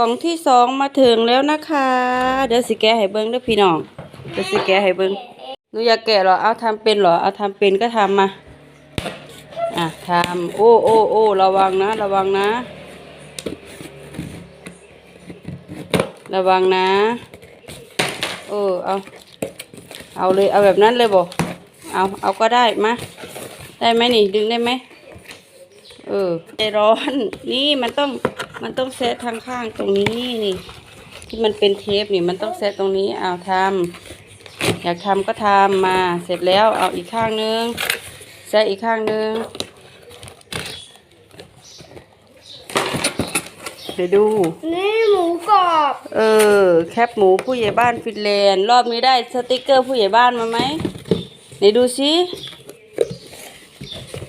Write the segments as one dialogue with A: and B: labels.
A: กล่องที่สองมาถึงแล้วนะคะ เดี๋ยวสิแกะให้เบิ้งเด้อพี่น้อง เดี๋ยวสิแกะให้เบิ้งหนูอยากแกะเหรอ เอาทำเป็นเหรอ เอาทำเป็นก็ทำมา อะทำโอ้โอ้โอ้ระวังนะ ระวังนะ ระวังนะ เออ เอา เอาเลย เอาแบบนั้นเลยบอกเอา เอาก็ได้มา ได้ไหมนี่ ดึงได้ไหมเออใจร้อน นี่มันต้อง มันต้องเซตทางข้างตรงนี้นี่ที่มันเป็นเทปนี่มันต้องเซตตรงนี้เอาทำอยากทำก็ทำมาเสร็จแล้วเอาอีกข้างนึงเซตอีกข้างนึงเดี๋ยวดู
B: นี่หมูกรอบ
A: เออ แคปหมูผู้ใหญ่บ้านฟินแลนด์รอบนี้ได้สติกเกอร์ผู้ใหญ่บ้านมาไหมไหนดูสิ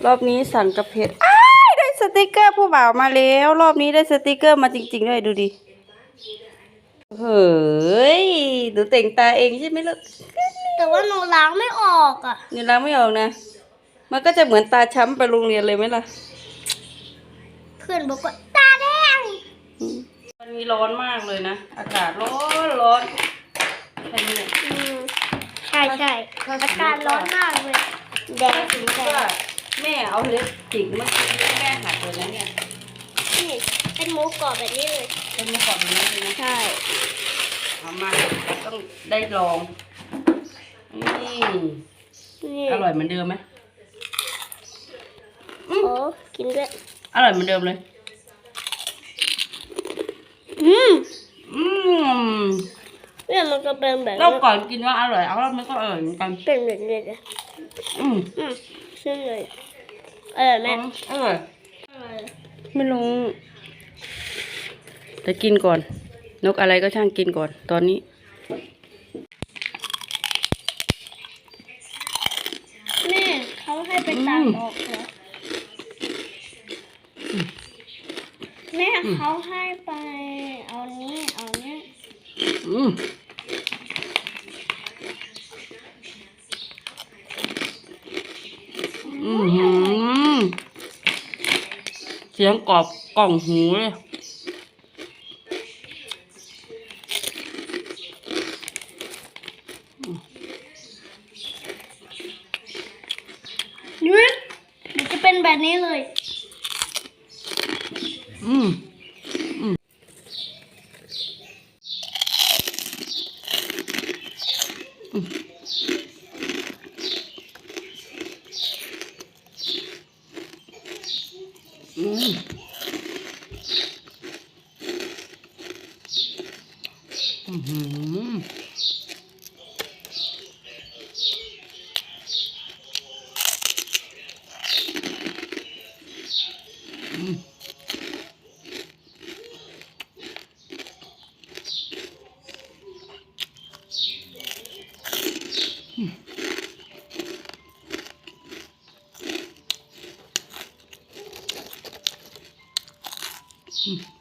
A: รอบนี้สั่งกระเพชรอ้ายได้สติกเกอร์ ผู้บ่าวมาแล้ว รอบนี้ได้สติกเกอร์มาจริง ๆ ด้วยดูดิเฮ้ยหนูแต่งตาเองใช่ไหมลูก
B: แต่ว่าหนูล้างไม่ออกอะ
A: นี่ล้างไม่ออกนะ มันก็จะเหมือนตาช้ำไปโรงเรียนเลยไหมล่ะ
B: เพื่อนบอกว่าตาแดง
A: มันมีร้อนมากเลยนะ อากาศร้อนร้อนใช่ไหมเนี่ย
B: อืมใช่ใช่
A: ถ้า
B: อา
A: สมมุติว่า
B: กาศร้อนมากเลยแดง
A: ถ้าส
B: สี
A: มม
B: แด
A: ติว่าง แม่เอาเล็บจิกเมื่อกี้แม่หักเลยนะเนี่ย
B: นี่เป็นหมูกรอบแบบนี้เลย
A: เป็นเมื่อก่อนแบบนี้เลยนะ
B: ใช่
A: เอามาต้องได้ลองนี่
B: นี่
A: อร่อยเหมือนเดิมไหม
B: โอ้กินด้วย
A: อร่อยเหมือนเดิมเลย
B: อืม
A: อืม
B: เนี่ยมันก็เป็นแบบ
A: รอบก่อนกินว่าอร่อยเอารอบนี้ก็อร่อยเหมือนกัน
B: เป็นแบบนี้เลย
A: อืม
B: อืมซึ่งเลย เออแม่
A: อร่อยไม่รู้แต่กินก่อน นกอะไรก็ช่างกินก่อน ตอนนี้
B: แม่เขาให้ไปตัดออกเหรอแม่เขาให้ไปเอานี้เอานี้
A: อืมอือหือเสียงกรอบกล่องหูเลย
B: นี่มันจะเป็นแบบนี้เลย
A: อืม อือหืออืม